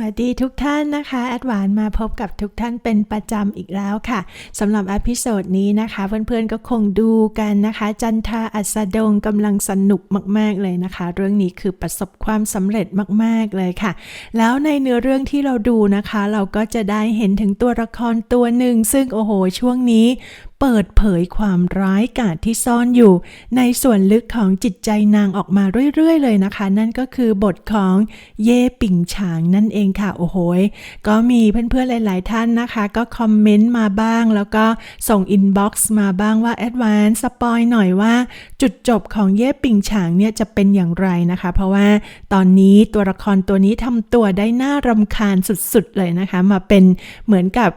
วัสดีทุกท่านนะคะแอดวานมาพบกับทุกท่านเป็นประจำอีกแล้วค่ะสำหรับอพิโซดนี้นะคะเพื่อนๆก็คงดูกันนะคะ จันทาอัสดงกำลังสนุกมากๆเลยนะคะ เรื่องนี้คือประสบความสำเร็จมากๆเลยค่ะ แล้วในเนื้อเรื่องที่เราดูนะคะ เราก็จะได้เห็นถึงตัวละครตัวหนึ่ง ซึ่งโอ้โหช่วงนี้ เปิดเผยความร้ายกาจที่ซ่อนอยู่ ในส่วนลึกของจิตใจนางออกมาเรื่อยๆ เลยนะคะ นั่นก็คือบทของเย่ปิ่งฉางนั่นเองค่ะโอ้โหยก็มีเพื่อนๆหลาย ๆ ท่านนะคะ ก็คอมเมนต์มาบ้าง แล้วก็ส่งอินบ็อกซ์มาบ้างว่าแอดวานสปอยหน่อยว่า จุดจบของเย่ปิ่งฉางเนี่ยจะเป็นอย่างไรนะคะ เพราะว่าตอนนี้ตัวละครตัวนี้ทำตัวได้น่ารำคาญสุดๆเลยนะคะ มาเป็นเหมือนกับ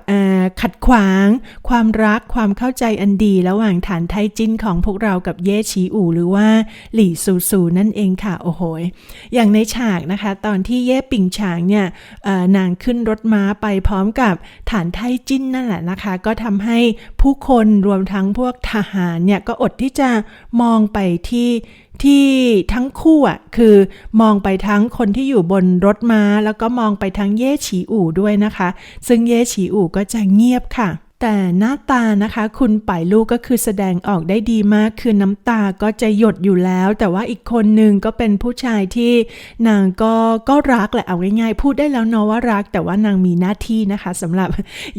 ขัดขวาง ความรักความเข้าใจอันดีระหว่างฐานไทจิ้นของพวกเรากับเย่ชีอู่หรือว่าหลี่ซูซูนั่นเองค่ะ โอ้โหยอย่างในฉากนะคะ ตอนที่เย่ปิงฉางเนี่ยเอ่อนางขึ้นรถม้าไปพร้อมกับฐานไทจิ้นนั่นแหละนะคะ ก็ทำให้ผู้คนรวมทั้งพวกทหารเนี่ยก็อดที่จะมองไปที่ที่ทั้งคู่อะคือมองไปทั้งคนที่อยู่บนรถม้า แล้วก็มองไปทั้งเย่ฉีอู่ด้วยนะคะ ซึ่งเย่ฉีอู่ก็จะเงียบค่ะ แต่หน้าตานะคะคุณป่ายลูกก็คือแสดงออกได้ดีมากคือน้ำตาก็จะหยดอยู่แล้ว แต่ว่าอีกคนหนึ่งก็เป็นผู้ชายที่นางก็ก็รักแหละเอาง่ายๆ พูดได้แล้วเนาะว่ารัก แต่ว่านางมีหน้าที่นะคะสำหรับ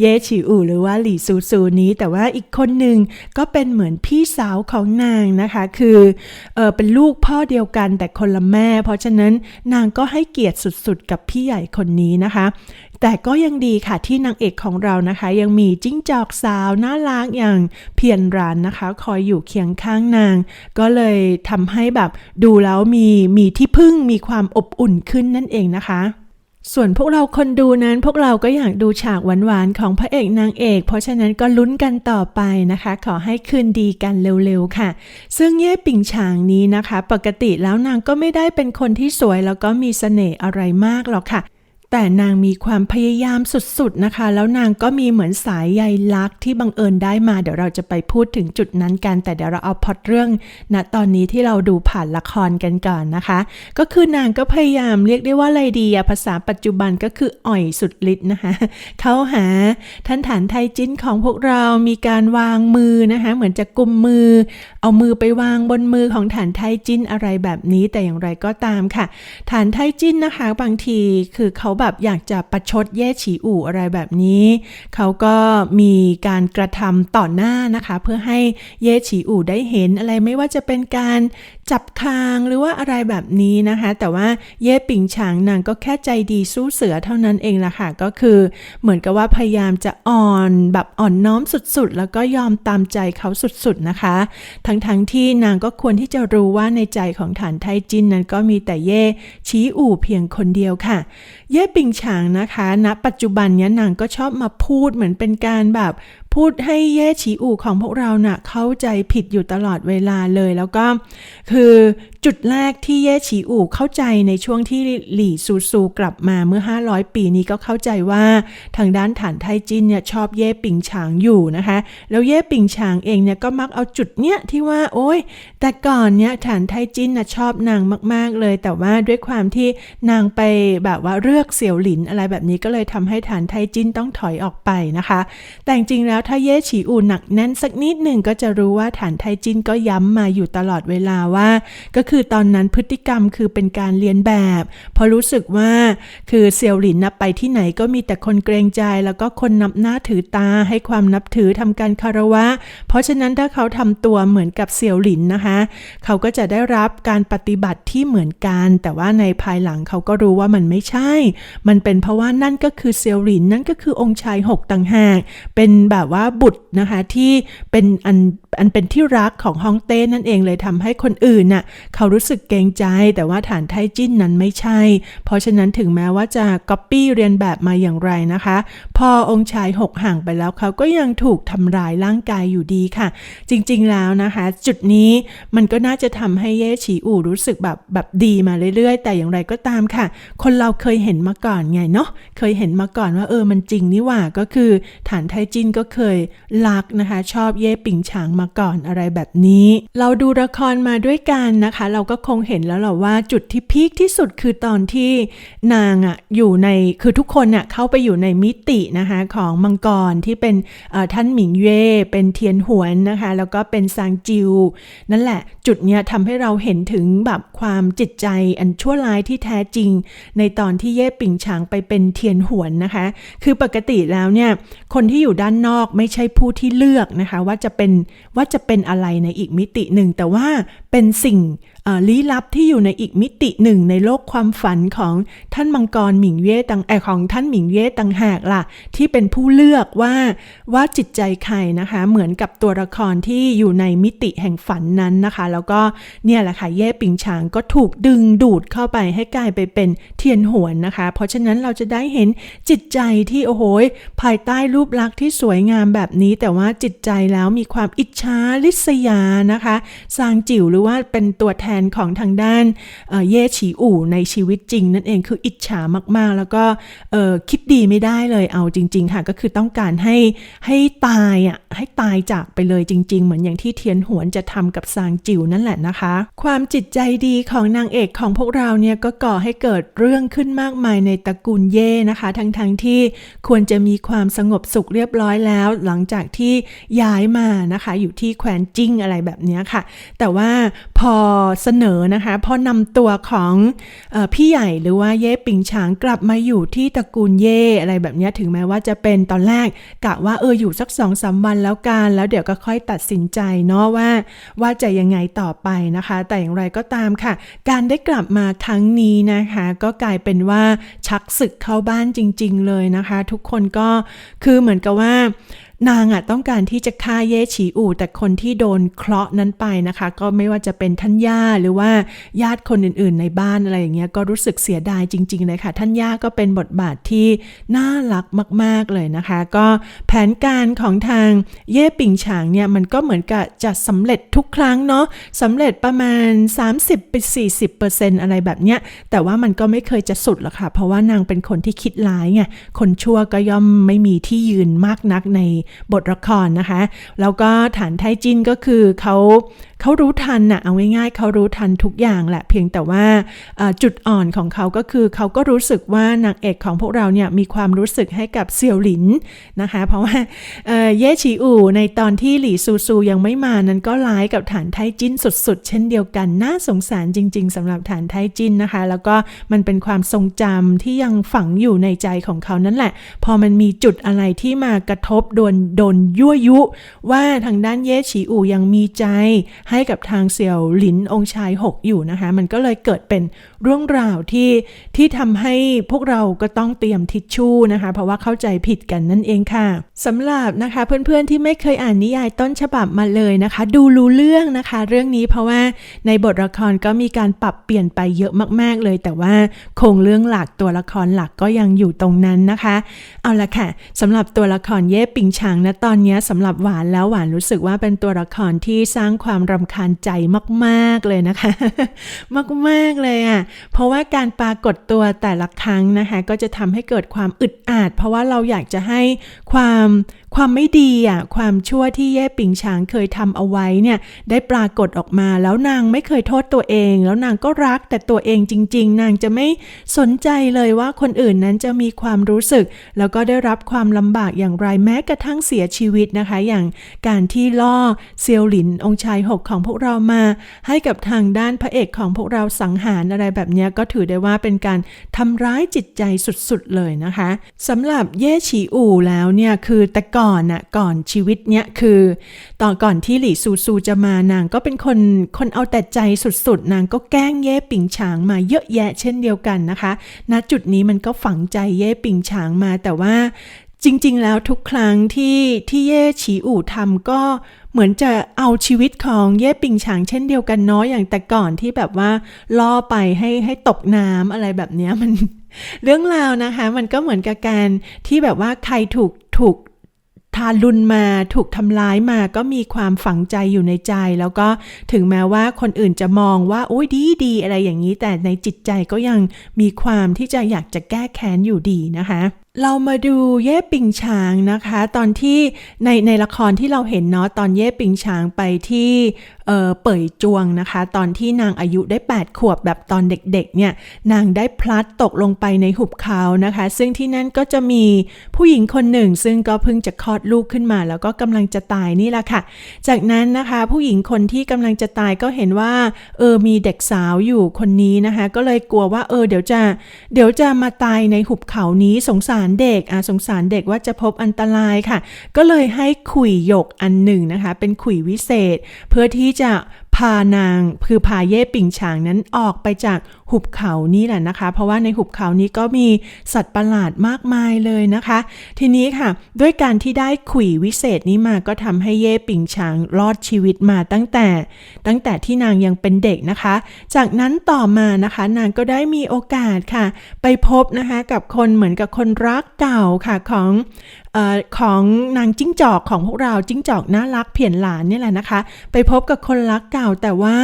เย่ฉีอู่หรือว่าหลี่ซูซูนี้ แต่ว่าอีกคนหนึ่งก็เป็นเหมือนพี่สาวของนางนะคะคือเออเป็นลูกพ่อเดียวกันแต่คนละแม่ เพราะฉะนั้นนางก็ให้เกียรติสุดๆ กับพี่ใหญ่คนนี้นะคะ แต่ก็ยังดีค่ะที่นางเอกของเรานะคะ ยังมีจิ้งจอกสาวน่ารักอย่างเพียรรันนะคะ คอยอยู่เคียงข้างนาง ก็เลยทำให้แบบดูแล้วมีมีที่พึ่งมีความอบอุ่นขึ้นนั่นเองนะคะส่วนพวกเราคนดูนั้นพวกเราก็อยากดูฉากหวานๆของพระเอกนางเอก เพราะฉะนั้นก็ลุ้นกันต่อไปนะคะ ขอให้คืนดีกันเร็วๆค่ะ ซึ่งเย่ปิ่งฉางนี้นะคะ ปกติแล้วนางก็ไม่ได้เป็นคนที่สวยแล้วก็มีเสน่ห์อะไรมากหรอกค่ะ แต่นางมีความพยายามสุดๆนะคะ แล้วนางก็มีเหมือนสายใยลักที่บังเอิญได้มา เดี๋ยวเราจะไปพูดถึงจุดนั้นกัน แต่เดี๋ยวเราเอาพอตเรื่องณตอนนี้ที่เราดูผ่านละครกันก่อนนะคะ ก็คือนางก็พยายามเรียกได้ว่าอะไรดีภาษาปัจจุบันก็คืออ่อยสุดฤทธิ์นะคะ เข้าหาท่านฐานไทยจิ้นของพวกเรามีการวางมือนะคะ เหมือนจะกุมมือ เอามือไปวางบนมือของฐานไทยจิ้นอะไรแบบนี้ แต่อย่างไรก็ตามค่ะ ฐานไทยจิ้นนะคะ บางทีคือเขาแบบอยากจะประชดเย่ฉีอู่อะไรแบบนี้ เขาก็มีการกระทำต่อหน้านะคะ เพื่อให้เย่ฉีอู่ได้เห็นอะไรไม่ว่าจะเป็นการ จับคางหรือว่าอะไรแบบนี้นะคะ แต่ว่าเย่ปิงฉางนางก็แค่ใจดีสู้เสือเท่านั้นเองละค่ะ ก็คือเหมือนกับว่าพยายามจะอ่อนแบบอ่อนน้อมสุดๆ แล้วก็ยอมตามใจเขาสุดๆนะคะ ทั้งๆทที่นางก็ควรที่จะรู้ว่าในใจของฐานไทจินนั้นก็มีแต่เย่ชี้อู่เพียงคนเดียวค่ะ เย่ปิงฉางนะคะณปัจจุบันนี้นางก็ชอบมาพูดเหมือนเป็นการแบบ พูดให้เย่ฉีอู่ของพวกเราน่ะเข้าใจผิดอยู่ตลอดเวลาเลยแล้วก็ คือจุดแรกที่เย่ฉีอู่เข้าใจในช่วงที่หลี่ซูซูกลับมาเมื่อ 500 ปีนี้ก็เข้าใจว่าทางด้านฐานไทจินเนี่ยชอบเย่ปิงฉางอยู่นะคะ แล้วเย่ปิงฉางเองเนี่ยก็มักเอาจุดเนี้ยที่ว่าโอ๊ยแต่ก่อนเนี่ยฐานไทจินน่ะชอบนางมาก ๆเลย แต่ว่าด้วยความที่นางไปแบบว่าเลือกเสี่ยวหลินอะไรแบบนี้ก็เลยทำให้ฐานไทจินต้องถอยออกไปนะคะ แต่จริงๆแล้วถ้าเย่ฉีอูหนักแน่นสักนิดหนึ่งก็จะรู้ว่าฐานไทจินก็ย้ำมาอยู่ตลอดเวลาว่า ก็คือตอนนั้นพฤติกรรมคือเป็นการเรียนแบบเพราะรู้สึกว่าคือเสี่ยวหลินนะไปที่ไหนก็มีแต่คนเกรงใจ แล้วก็คนนับหน้าถือตาให้ความนับถือทำการคารวะ เพราะฉะนั้นถ้าเขาทำตัวเหมือนกับเสี่ยวหลินนะคะ เขาก็จะได้รับการปฏิบัติที่เหมือนกัน แต่ว่าในภายหลังเขาก็รู้ว่ามันไม่ใช่ มันเป็นเพราะว่านั่นก็คือเซียวหลินนั่นก็คือองค์ชายหกต่างหากเป็นแบบว่าบุตรนะคะที่เป็นอัน อันเป็นที่รักของฮ่องเต้นั่นเองเลยทำให้คนอื่นน่ะเขารู้สึกเกรงใจ แต่ว่าฐานไทจิ้นนั้นไม่ใช่ เพราะฉะนั้นถึงแม้ว่าจะก๊อปปี้เรียนแบบมาอย่างไรนะคะ พอองค์ชายหกห่างไปแล้วเขาก็ยังถูกทำร้ายร่างกายอยู่ดีค่ะ จริงๆแล้วนะคะ จุดนี้มันก็น่าจะทำให้เย่ฉีอู่รู้สึกแบบแบบดีมาเรื่อยๆ แต่อย่างไรก็ตามค่ะ คนเราเคยเห็นมาก่อนไงเนาะเคยเห็นมาก่อนว่าเออมันจริงนี่หว่าก็คือ ฐานไทจินก็เคยรักนะคะ ชอบเย่ปิงฉางมาก่อนอะไรแบบนี้ เราดูละครมาด้วยกันนะคะ เราก็คงเห็นแล้วแหละว่าจุดที่พีคที่สุดคือตอนที่นางอะอยู่ในคือทุกคนอะเข้าไปอยู่ในมิตินะคะของมังกรที่เป็นท่านหมิงเย่เป็นเทียนหวนนะคะ แล้วก็เป็นซางจิว นั่นแหละ จุดเนี้ยทำให้เราเห็นถึงแบบความจิตใจอันชั่วร้ายที่แท้จริง ในตอนที่เย่ปิงฉางไปเป็นเทียนหวนนะคะ คือปกติแล้วเนี่ยคนที่อยู่ด้านนอกไม่ใช่ผู้ที่เลือกนะคะ ว่าจะเป็นว่าจะเป็นอะไรในอีกมิติหนึ่ง แต่ว่าเป็นสิ่ง ลี้ลับที่อยู่ในอีกมิติหนึ่งในโลกความฝันของท่านมังกรหมิงเย่ตังไอของท่านหมิงเย่ตังหากล่ะ ที่เป็นผู้เลือกว่าว่าจิตใจใครนะคะ เหมือนกับตัวละครที่อยู่ในมิติแห่งฝันนั้นนะคะ แล้วก็เนี่ยแหละค่ะเย่ปิงฉางก็ถูกดึงดูดเข้าไปให้กลายไปเป็นเทียนหวนนะคะ เพราะฉะนั้นเราจะได้เห็นจิตใจที่โอ้โหภายใต้รูปลักษณ์ที่สวยงามแบบนี้ แต่ว่าจิตใจแล้วมีความอิจฉาลิษยานะคะซางจิ๋วหรือว่าเป็นตัวแทนของทางด้านเย่ฉีอู่ในชีวิตจริง นั่นเองคืออิจฉามากๆ แล้วก็คิดดีไม่ได้เลยเอาจริง ๆ ค่ะ ก็คือต้องการให้ให้ตายอะให้ตายจากไปเลยจริง ๆ เหมือนอย่างที่เทียนหวนจะทำกับซางจิ๋วนั่นแหละนะคะ ความจิตใจดีของนางเอกของพวกเราเนี่ยก็ก่อให้เกิดเรื่องขึ้นมากมายในตระกูลเย่นะคะ ทั้งๆทที่ควรจะมีความสงบสุขเรียบร้อยแล้ว หลังจากที่ย้ายมานะคะ อยู่ที่แคว้นจิ้งอะไรแบบนี้ค่ะ แต่ว่าพอเสนอนะคะพอนำตัวของอพี่ใหญ่หรือว่าเย่ปิงฉางกลับมาอยู่ที่ตระกูลเย่อะไรแบบนี้ถึงแม้ว่าจะเป็นตอนแรกกะว่าเอออยู่สักสองสามวันแล้วกัน แล้วเดี๋ยวก็ค่อยตัดสินใจเนาะว่า ว่าจะยังไงต่อไปนะคะ แต่อย่างไรก็ตามค่ะ การได้กลับมาครั้งนี้นะคะ ก็กลายเป็นว่าชักศึกเข้าบ้านจริง ๆ เลยนะคะ ทุกคนก็คือเหมือนกับว่า นางอะต้องการที่จะฆ่าเย่ฉีอู่แต่คนที่โดนเคราะห์นั้นไปนะคะ ก็ไม่ว่าจะเป็นท่านย่าหรือว่าญาติคนอื่นๆ ในบ้านอะไรอย่างเงี้ยก็รู้สึกเสียดายจริงๆเลยค่ะ ท่านย่าก็เป็นบทบาทที่น่ารักมากๆเลยนะคะ ก็แผนการของทางเย่ปิงฉางเนี่ยมันก็เหมือนกับจะสำเร็จทุกครั้งเนาะสำเร็จประมาณ 30ไป40%อะไรแบบเนี้ยแต่ว่ามันก็ไม่เคยจะสุดหรอกค่ะ เพราะว่านางเป็นคนที่คิดร้ายไงคนชั่วก็ย่อมไม่มีที่ยืนมากนักในบทละครนะคะ แล้วก็ฐานไทจินก็คือเขา เขารู้ทันน่ะเอาง่ายๆเขารู้ทันทุกอย่างแหละ เพียงแต่ว่าจุดอ่อนของเขาก็คือเขาก็รู้สึกว่านางเอกของพวกเราเนี่ยมีความรู้สึกให้กับเซียวหลินนะคะ เพราะว่าเย่ฉีอู่ในตอนที่หลี่ซูซูยังไม่มานั้นก็ร้ายกับฐานไทจินสุดๆ เช่นเดียวกัน น่าสงสารจริง ๆสำหรับฐานไทจินนะคะ แล้วก็มันเป็นความทรงจำที่ยังฝังอยู่ในใจของเขานั่นแหละ พอมันมีจุดอะไรที่มากระทบโดนโดนยั่วยุ ว่าทางด้านเย่ฉีอู่ยังมีใจให้กับทางเสี่ยวหลินองชายหกอยู่นะคะ มันก็เลยเกิดเป็นเรื่องราวที่ที่ทำให้พวกเราก็ต้องเตรียมทิชชู่นะคะ เพราะว่าเข้าใจผิดกันนั่นเองค่ะสำหรับนะคะเพื่อนๆที่ไม่เคยอ่านนิยายต้นฉบับมาเลยนะคะ ดูรู้เรื่องนะคะ เรื่องนี้เพราะว่าในบทละครก็มีการปรับเปลี่ยนไปเยอะมาก ๆ เลย แต่ว่าโครงเรื่องหลักตัวละครหลักก็ยังอยู่ตรงนั้นนะคะ เอาละค่ะสำหรับตัวละครเย่ปิงฉางนะตอนนี้สำหรับหวานแล้วหวานรู้สึกว่าเป็นตัวละครที่สร้างความรำำคาญใจมากๆเลยนะคะ มากๆเลยอะเพราะว่าการปรากฏตัวแต่ละครั้งนะคะ ก็จะทำให้เกิดความอึดอัดเพราะว่าเราอยากจะให้ความ ความไม่ดีอะความชั่วที่เย่ปิงฉางเคยทำเอาไว้เนี่ยได้ปรากฏออกมาแล้วนางไม่เคยโทษตัวเอง แล้วนางก็รักแต่ตัวเองจริง ๆ นางจะไม่สนใจเลยว่าคนอื่นนั้นจะมีความรู้สึก แล้วก็ได้รับความลำบากอย่างไรแม้กระทั่งเสียชีวิตนะคะ อย่างการที่ล่อเซียวหลินองค์ชายหกของพวกเรามา ให้กับทางด้านพระเอกของพวกเราสังหารอะไรแบบนี้ก็ถือได้ว่าเป็นการทำร้ายจิตใจสุดๆเลยนะคะสำหรับเย่ฉีอู่แล้วเนี่ยคือแต่ก่อนน่ะก่อนชีวิตเนี้ยคือต่อก่อนที่หลี่ซูซูจะมานางก็เป็นคนคนเอาแต่ใจสุดๆ นางก็แกล้งเย่ปิงฉางมาเยอะแยะเช่นเดียวกันนะคะณจุดนี้มันก็ฝังใจเย่ปิงฉางมาแต่ว่าจริงๆ แล้วทุกครั้งที่ที่เย่ฉีอู่ทำก็เหมือนจะเอาชีวิตของเย่ปิงฉางเช่นเดียวกันเนาะอย่างแต่ก่อนที่แบบว่าล่อไปให้ให้ตกน้ำอะไรแบบเนี้ยมันเรื่องราวนะคะ มันก็เหมือนกับการที่แบบว่าใครถูกถูก ทารุณมาถูกทำร้ายมาก็มีความฝังใจอยู่ในใจ แล้วก็ถึงแม้ว่าคนอื่นจะมองว่าโอ้ยดีดีอะไรอย่างนี้ แต่ในจิตใจก็ยังมีความที่จะอยากจะแก้แค้นอยู่ดีนะคะ เรามาดูเย่ปิงฉางนะคะ ตอนที่ในในละครที่เราเห็นเนาะตอนเย่ปิงฉางไปที่ เป่ยจวงนะคะ ตอนที่นางอายุได้ 8 ขวบแบบตอนเด็กๆเนี่ยนางได้พลัดตกลงไปในหุบเขานะคะ ซึ่งที่นั่นก็จะมีผู้หญิงคนหนึ่ง ซึ่งก็เพิ่งจะคลอดลูกขึ้นมา แล้วก็กำลังจะตายนี่แหละค่ะ จากนั้นนะคะผู้หญิงคนที่กำลังจะตายก็เห็นว่าเออมีเด็กสาวอยู่คนนี้นะคะ ก็เลยกลัวว่าเออเดี๋ยวจะเดี๋ยวจะมาตายในหุบเขานี้สงสารเด็กอะสงสารเด็กว่าจะพบอันตรายค่ะ ก็เลยให้ขุยหยกอันหนึ่งนะคะ เป็นขุยวิเศษ เพื่อที่จะพานางคือพาเย่ปิงฉางนั้นออกไปจาก หุบเขานี่แหละนะคะ เพราะว่าในหุบเขานี้ก็มีสัตว์ประหลาดมากมายเลยนะคะ ทีนี้ค่ะ ด้วยการที่ได้ขุยวิเศษนี้มาก็ทำให้เย่ปิงฉางรอดชีวิตมาตั้งแต่ ตั้งแต่ที่นางยังเป็นเด็กนะคะ จากนั้นต่อมานะคะ นางก็ได้มีโอกาสค่ะ ไปพบนะคะกับคนเหมือนกับคนรักเก่าค่ะของออของนางจิ้งจอกของพวกเราจิ้งจอกน่ารักเพียนหลานนี่แหละนะคะ ไปพบกับคนรักเก่าแต่ว่า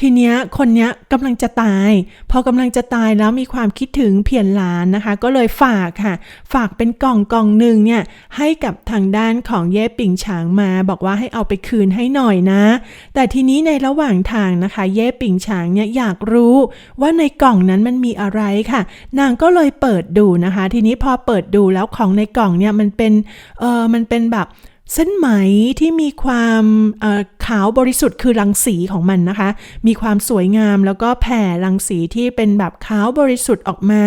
ทีเนี้ยคนเนี้ยกำลังจะตายพอกำลังจะตายแล้วมีความคิดถึงเพียนหลานนะคะ ก็เลยฝากค่ะ ฝากเป็นกล่องกล่องหนึ่งเนี่ยให้กับทางด้านของเย่ปิงฉางมา บอกว่าให้เอาไปคืนให้หน่อยนะ แต่ทีนี้ในระหว่างทางนะคะ เย่ปิงฉางเนี่ยอยากรู้ว่าในกล่องนั้นมันมีอะไรค่ะ นางก็เลยเปิดดูนะคะ ทีนี้พอเปิดดูแล้วของในกล่องเนี่ยมันเป็นเออมันเป็นแบบ เส้นไหมที่มีความขาวบริสุทธิ์คือรังสีของมันนะคะ มีความสวยงามแล้วก็แผ่รังสีที่เป็นแบบขาวบริสุทธิ์ออกมา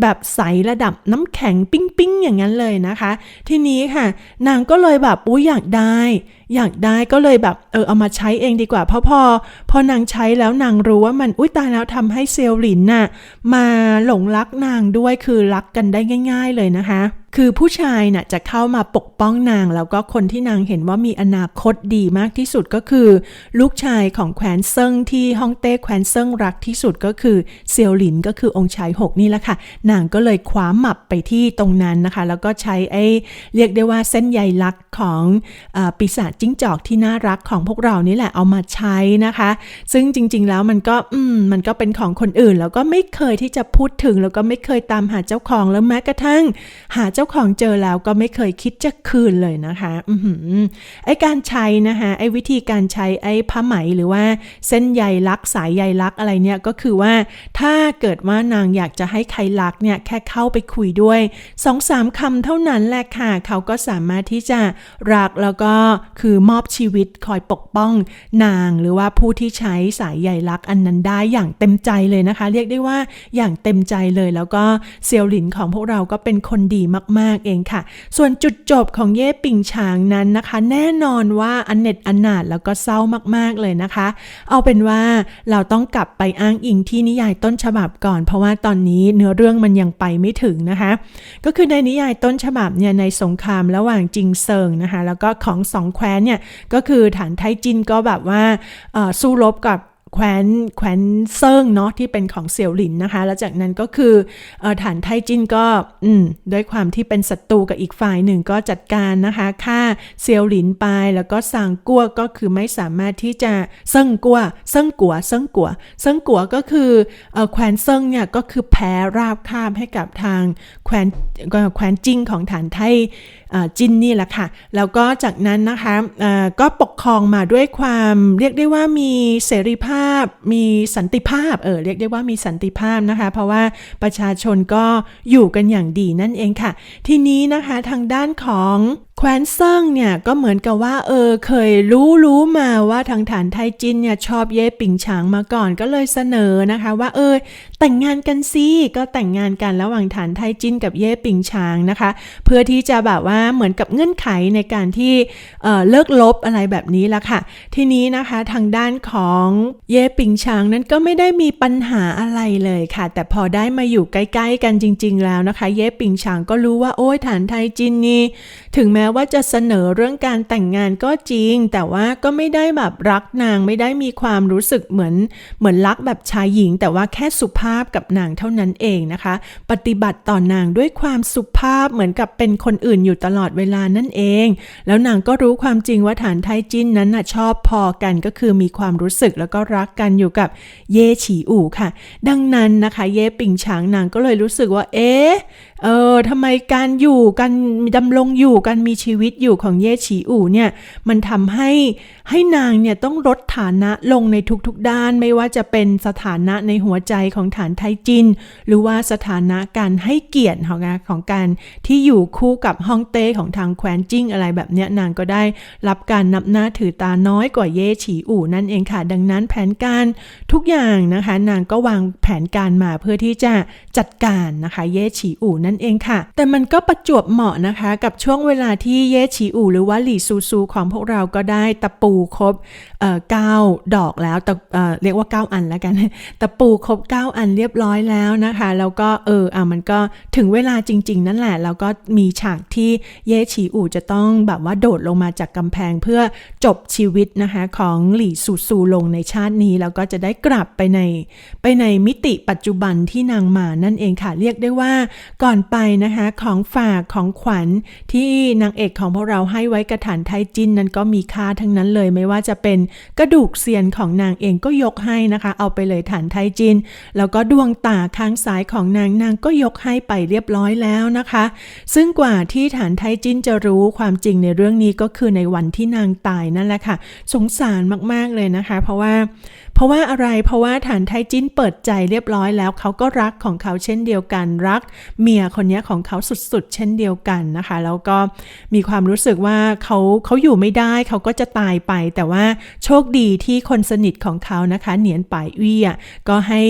แบบใสระดับน้ำแข็งปิ้งปิ้งๆ อย่างนั้นเลยนะคะ ทีนี้ค่ะ นางก็เลยแบบอุ้ยอยากได้ อยากได้ก็เลยแบบเออเอามาใช้เองดีกว่า เพราะพอพอนางใช้แล้วนางรู้ว่ามันอุ้ยตายแล้วทำให้เซลลินน่ะมาหลงรักนางด้วยคือรักกันได้ง่าย ๆเลยนะคะ คือผู้ชายน่ะจะเข้ามาปกป้องนาง แล้วก็คนที่นางเห็นว่ามีอนาคตดีมากที่สุดก็คือ ลูกชายของแคว้นเซิงที่ฮ่องเต้แคว้นเซิงรักที่สุดก็คือเซียวหลินก็คือองค์ชายหกนี่แหละค่ะ นางก็เลยคว้าหมับไปที่ตรงนั้นนะคะ แล้วก็ใช้ไอ้เรียกได้ว่าเส้นใยลักษ์ของอปีศาจจิ้งจอกที่น่ารักของพวกเรานี่แหละเอามาใช้นะคะ ซึ่งจริง ๆ แล้วมันก็อืมมันก็เป็นของคนอื่น แล้วก็ไม่เคยที่จะพูดถึงแล้วก็ไม่เคยตามหาเจ้าของแล้วแม้กระทั่งหาเจ้า้าของเจอแล้วก็ไม่เคยคิดจะคืนเลยนะคะอือไอการใช้นะคะไอวิธีการใช้ไอผ้าไหมหรือว่าเส้นใยลักสายใยลักอะไรเนี่ยก็คือว่าถ้าเกิดว่านางอยากจะให้ใครรักเนี่ยแค่เข้าไปคุยด้วยสองสามคำเท่านั้นแหละค่ะเขาก็สามารถที่จะรักแล้วก็คือมอบชีวิตคอยปกป้องนางหรือว่าผู้ที่ใช้สายใยลักอันนั้นได้อย่างเต็มใจเลยนะคะ เรียกได้ว่าอย่างเต็มใจเลยแล้วก็เซียวหลินของพวกเราก็เป็นคนดีมากๆเองค่ะ ส่วนจุดจบของเย่ปิงฉางนั้นนะคะ แน่นอนว่าอันเน็ตอันนาดแล้วก็เศร้ามากๆเลยนะคะ เอาเป็นว่าเราต้องกลับไปอ้างอิงที่นิยายต้นฉบับก่อน เพราะว่าตอนนี้เนื้อเรื่องมันยังไปไม่ถึงนะคะ ก็คือในนิยายต้นฉบับเนี่ยในสงครามระหว่างจิงเซิงนะคะ แล้วก็ของสองแคว้นเนี่ยก็คือฐานไทจินก็แบบว่าสู้รบกับ แคว้นแคว้นเซิงเนาะที่เป็นของเสี่ยวหลินนะคะ แล้วจากนั้นก็คืออฐานไทจินก็ด้วยความที่เป็นศัตรูกับอีกฝ่ายหนึ่งก็จัดการนะคะฆ่าเซียวหลินไปแล้วก็สางกัวก็คือไม่สามารถที่จะเซิงกัวเซิงกัวเซิงกัวเซิงกัวก็คืออแคว้นเซิงเนี่ยก็คือแพ้ราบคาบให้กับทางแคว้นแคว้นจิ้งของฐานไท จินนี่แหละค่ะ แล้วก็จากนั้นนะคะก็ปกครองมาด้วยความเรียกได้ว่ามีเสรีภาพ มีสันติภาพเออเรียกได้ว่ามีสันติภาพนะคะ เพราะว่าประชาชนก็อยู่กันอย่างดีนั่นเองค่ะ ทีนี้นะคะทางด้านของแคว้นเซิงเนี่ยก็เหมือนกับว่าเออเคยรู้รู้มาว่าทางฐานไทยจินเนี่ยชอบเย่ปิงฉางมาก่อนก็เลยเสนอนะคะ ว่าเออ แต่งงานกันสิก็แต่งงานกันระหว่างฐานไทจินกับเย่ปิงฉางนะคะ เพื่อที่จะแบบว่าเหมือนกับเงื่อนไขในการที่เเลิกลบอะไรแบบนี้ละค่ะ ทีนี้นะคะทางด้านของเย่ปิงฉางนั้นก็ไม่ได้มีปัญหาอะไรเลยค่ะ แต่พอได้มาอยู่ใกล้ ๆ กันจริง ๆ แล้วนะคะ เย่ปิงฉางก็รู้ว่าโอ้ยฐานไทจินนี่ถึงแม้ว่าจะเสนอเรื่องการแต่งงานก็จริง แต่ว่าก็ไม่ได้แบบรักนางไม่ได้มีความรู้สึกเหมือนเหมือนรักแบบชายหญิง แต่ว่าแค่สุภาาพกับนางเท่านั้นเองนะคะ ปฏิบัติต่อนางด้วยความสุภาพเหมือนกับเป็นคนอื่นอยู่ตลอดเวลานั่นเอง แล้วนางก็รู้ความจริงว่าฐานไทจินนั้นนะชอบพอกันก็คือมีความรู้สึกแล้วก็รักกันอยู่กับเย่ฉีอู่ค่ะ ดังนั้นนะคะ เย่ปิงฉางนางก็เลยรู้สึกว่าเอ๊ะ เออทำไมการอยู่กันดำรงอยู่กันมีชีวิตอยู่ของเย่ฉีอู่เนี่ยมันทำให้ให้นางเนี่ยต้องลดฐานะลงในทุกๆด้าน ไม่ว่าจะเป็นสถานะในหัวใจของฐานไทจิน หรือว่าสถานะการให้เกียรติของของการที่อยู่คู่กับฮ่องเต้ของทางแคว้นจิ้งอะไรแบบเนี้ยนางก็ได้รับการนับหน้าถือตาน้อยกว่าเย่ฉีอู่นั่นเองค่ะ ดังนั้นแผนการทุกอย่างนะคะ นางก็วางแผนการมาเพื่อที่จะจัดการนะคะ เย่ฉีอู่นั่นเองค่ะ แต่มันก็ประจวบเหมาะนะคะ กับช่วงเวลาที่เย่ฉีอู่หรือว่าหลี่ซูซูของพวกเราก็ได้ตะปูครบเก้าดอกแล้วแต่เเรียกว่า 9 อันแล้วกัน ตะปูครบ 9 อันเรียบร้อยแล้วนะคะ แล้วก็เอออะมันก็ถึงเวลาจริง ๆ นั่นแหละแล้วก็มีฉากที่เย่ฉีอู่จะต้องแบบว่าโดดลงมาจากกำแพงเพื่อจบชีวิตนะคะของหลี่ซูซูลงในชาตินี้ แล้วก็จะได้กลับไปในไปในมิติปัจจุบันที่นางมานั่นเองค่ะ เรียกได้ว่าก่อนไปนะคะของฝากของขวัญที่นางเอกของพวกเราให้ไว้กระฐานไทจินนั้นก็มีค่าทั้งนั้นเลยไม่ว่าจะเป็นกระดูกเซียนของนางเองก็ยกให้นะคะ เอาไปเลยฐานไทจิน แล้วก็ดวงตาข้างซ้ายของนางนางก็ยกให้ไปเรียบร้อยแล้วนะคะ ซึ่งกว่าที่ฐานไทจินจะรู้ความจริงในเรื่องนี้ก็คือในวันที่นางตายนั่นแหละค่ะ สงสารมากๆเลยนะคะ เพราะว่า ราะว่าอะไรเพราะว่าฐานไทจินเปิดใจเรียบร้อยแล้วเขาก็รักของเขาเช่นเดียวกัน รักเมียคนนี้ของเขาสุดๆ เช่นเดียวกันนะคะ แล้วก็มีความรู้สึกว่าเขาเขาอยู่ไม่ได้เขาก็จะตายไป แต่ว่าโชคดีที่คนสนิทของเขานะคะเหนียนป่ายอี้อะก็ให้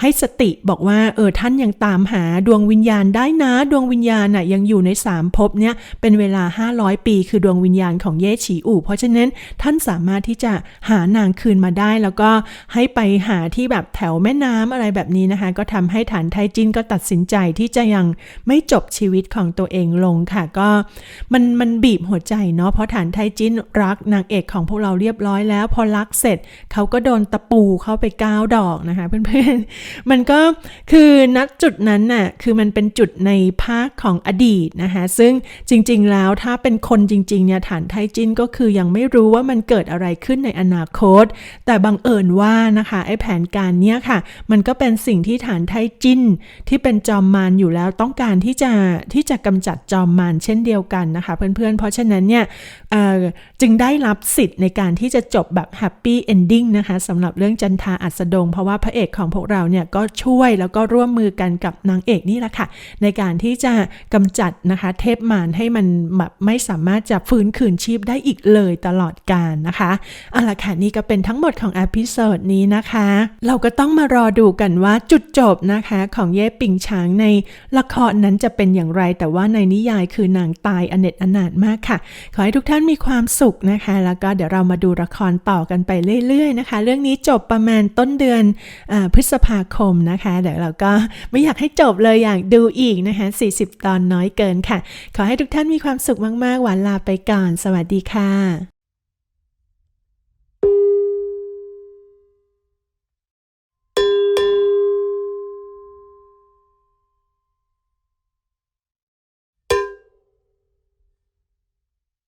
ให้สติบอกว่าเออท่านยังตามหาดวงวิญญาณได้นะดวงวิญญาณน่ะยังอยู่ในสามภพเนี่ยเป็นเวลา 500 ปีคือดวงวิญญาณของเย่ฉีอู่เพราะฉะนั้นท่านสามารถที่จะหานางคืนมาได้แล้วก็ให้ไปหาที่แบบแถวแม่น้ำอะไรแบบนี้นะคะ ก็ทำให้ฐานไทจินก็ตัดสินใจที่จะยังไม่จบชีวิตของตัวเองลงค่ะ ก็มันมันบีบหัวใจเนาะเพราะฐานไทจินรักนางเอกของพวกเราเรียบร้อยแล้ว พอรักเสร็จเขาก็โดนตะปูเข้าไปก้าวดอกนะคะเพื่อนๆมันก็คือณจุดนั้นน่ะคือมันเป็นจุดในภาคของอดีตนะคะ ซึ่งจริงๆแล้วถ้าเป็นคนจริงๆเนี่ยฐานไทจินก็คือยังไม่รู้ว่ามันเกิดอะไรขึ้นในอนาคต แต่บังเอิญว่านะคะไอ้แผนการเนี้ยค่ะ มันก็เป็นสิ่งที่ฐานไทจินที่เป็นจอมมารอยู่แล้วต้องการที่จะที่จะกำจัดจอมมารเช่นเดียวกันนะคะเพื่อนๆ เพราะฉะนั้นเนี่ยเอ่อจึงได้รับสิทธิ์ในการที่จะจบแบบแฮปปี้เอนดิ้งนะคะสำหรับเรื่องจันทาอัสดง เพราะว่าพระเอกของพวกเราเนี่ยก็ช่วยแล้วก็ร่วมมือกันกับนางเอกนี่แหละค่ะ ในการที่จะกำจัดนะคะเทพมารให้มันแบบไม่สามารถจะฟื้นคืนชีพได้อีกเลยตลอดกาลนะคะเอาละค่ะนี่ก็เป็นทั้งหมดของอพิโซดนี้นะคะ เราก็ต้องมารอดูกันว่าจุดจบนะคะของเย่ปิงช้างในละครนั้นจะเป็นอย่างไร แต่ว่าในนิยายคือนางตายอเนจอนาถมากค่ะ ขอให้ทุกท่านมีความสุขนะคะ แล้วก็เดี๋ยวเรามาดูละครต่อกันไปเรื่อยๆนะคะ เรื่องนี้จบประมาณต้นเดือนอพฤษภาคมนะคะ เดี๋ยวเราก็ไม่อยากให้จบเลยอยากดูอีกนะคะ 40 ตอนน้อยเกินค่ะ ขอให้ทุกท่านมีความสุขมากๆหวานลาไปก่อน สวัสดีค่ะ